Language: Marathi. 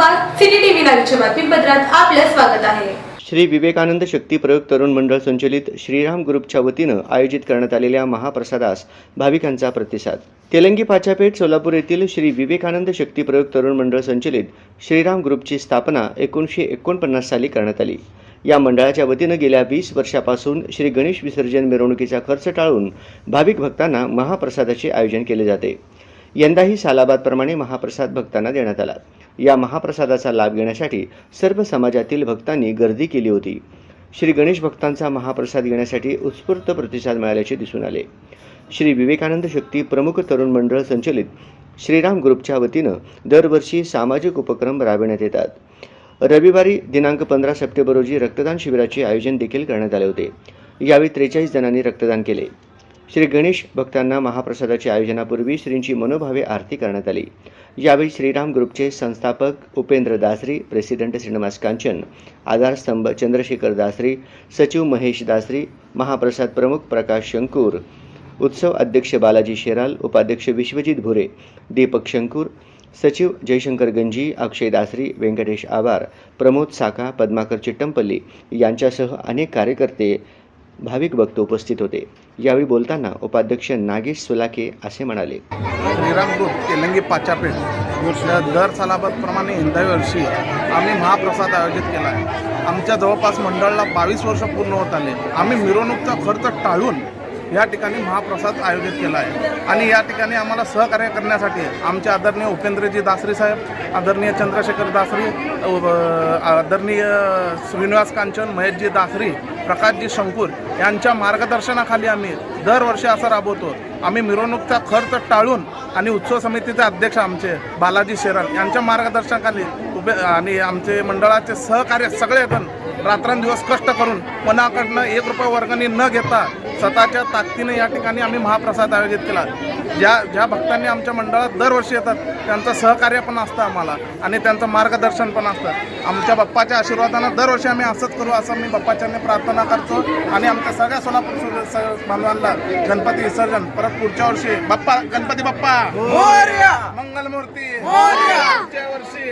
बातमीपत्रात आपलं स्वागत आहे. श्री विवेकानंद शक्ती प्रयोग तरुण मंडळ संचलित श्रीराम ग्रुपच्या वतीनं आयोजित करण्यात आलेल्या महाप्रसादास भाविकांचा प्रतिसाद. तेलंगी पाचापेठ सोलापूर येथील श्री विवेकानंद शक्ती प्रयोग तरुण मंडळ संचलित श्रीराम ग्रुपची स्थापना एकोणीसशे एकोणपन्नास साली करण्यात आली. या मंडळाच्या वतीनं गेल्या वीस वर्षापासून श्री गणेश विसर्जन मिरवणुकीचा खर्च टाळून भाविक भक्तांना महाप्रसादाचे आयोजन केले जाते. यंदाही सालाबादप्रमाणे महाप्रसाद भक्तांना देण्यात आला. या महाप्रसादाचा लाभ घेण्यासाठी सर्व समाजातील भक्तांनी गर्दी केली होती. श्री गणेश भक्तांचा महाप्रसाद घेण्यासाठी उत्स्फूर्त प्रतिसाद मिळाल्याचे दिसून आले. श्री विवेकानंद शक्ती प्रमुख तरुण मंडळ संचलित श्रीराम ग्रुपच्या वतीनं दरवर्षी सामाजिक उपक्रम राबविण्यात येतात. रविवारी दिनांक पंधरा सप्टेंबर रोजी रक्तदान शिबिराचे आयोजन देखील करण्यात आले होते. यावेळी त्रेचाळीस जणांनी रक्तदान केले. श्री गणेश भक्तांना महाप्रसादाच्या आयोजनापूर्वी श्रींची मनोभावे आरती करण्यात आली. यावेळी श्रीराम ग्रुपचे संस्थापक उपेंद्र दासरी प्रेसिडेंट श्रीनिवास कांचन आधारस्तंभ चंद्रशेखर दासरी सचिव महेश दासरी महाप्रसाद प्रमुख प्रकाश शंकूर उत्सव अध्यक्ष बालाजी शेराल उपाध्यक्ष विश्वजित भुरे दीपक शंकूर सचिव जयशंकर गंजी अक्षय दासरी व्यंकटेश आवार प्रमोद साका पद्माकर चिट्टमपल्ली यांच्यासह अनेक कार्यकर्ते भाविक भक्त उपस्थित होते. यावेळी बोलताना उपाध्यक्ष नागेश सुलाके असे म्हणाले. श्रीराम तेलंगी पाचापेठ दर सालाप्रमाणे यंदा वर्षी आम्ही महाप्रसाद आयोजित केला आहे. आमच्या जवळपास मंडळाला बावीस वर्ष पूर्ण होत आले. आम्ही मिरवणूकचा खर्च टाळून या ठिकाणी महाप्रसाद आयोजित केला आहे. आणि या ठिकाणी आम्हाला सहकार्य करण्यासाठी आमचे आदरणीय उपेंद्रजी दासरी साहेब आदरणीय चंद्रशेखर दासरी आदरणीय श्रीनिवास कांचन महेशजी दासरी प्रकाशजी शंकूर यांच्या मार्गदर्शनाखाली आम्ही दरवर्षी असं राबवतो. आम्ही मिरवणूकचा खर्च टाळून आणि उत्सव समितीचे अध्यक्ष आमचे बालाजी शेरन यांच्या मार्गदर्शनाखाली उभे आणि आमचे मंडळाचे सहकार्य सगळेजण रात्रंदिवस कष्ट करून मनाकडनं एक रुपये वर्गणी न घेता स्वतःच्या ताकदीने या ठिकाणी आम्ही महाप्रसाद आयोजित केला. ज्या ज्या भक्तांनी आमच्या मंडळात दरवर्षी येतात त्यांचं सहकार्य पण असतं आम्हाला आणि त्यांचं मार्गदर्शन पण असतं. आमच्या बाप्पाच्या आशीर्वादानं दरवर्षी आम्ही असंच करू असं मी बाप्पाच्याने प्रार्थना करतो आणि आमच्या सगळ्या सोलापूर बांधवांना गणपती विसर्जन परत पुढच्या वर्षी बाप्पा गणपती बाप्पा! मंगलमूर्ती! पुढच्या वर्षी!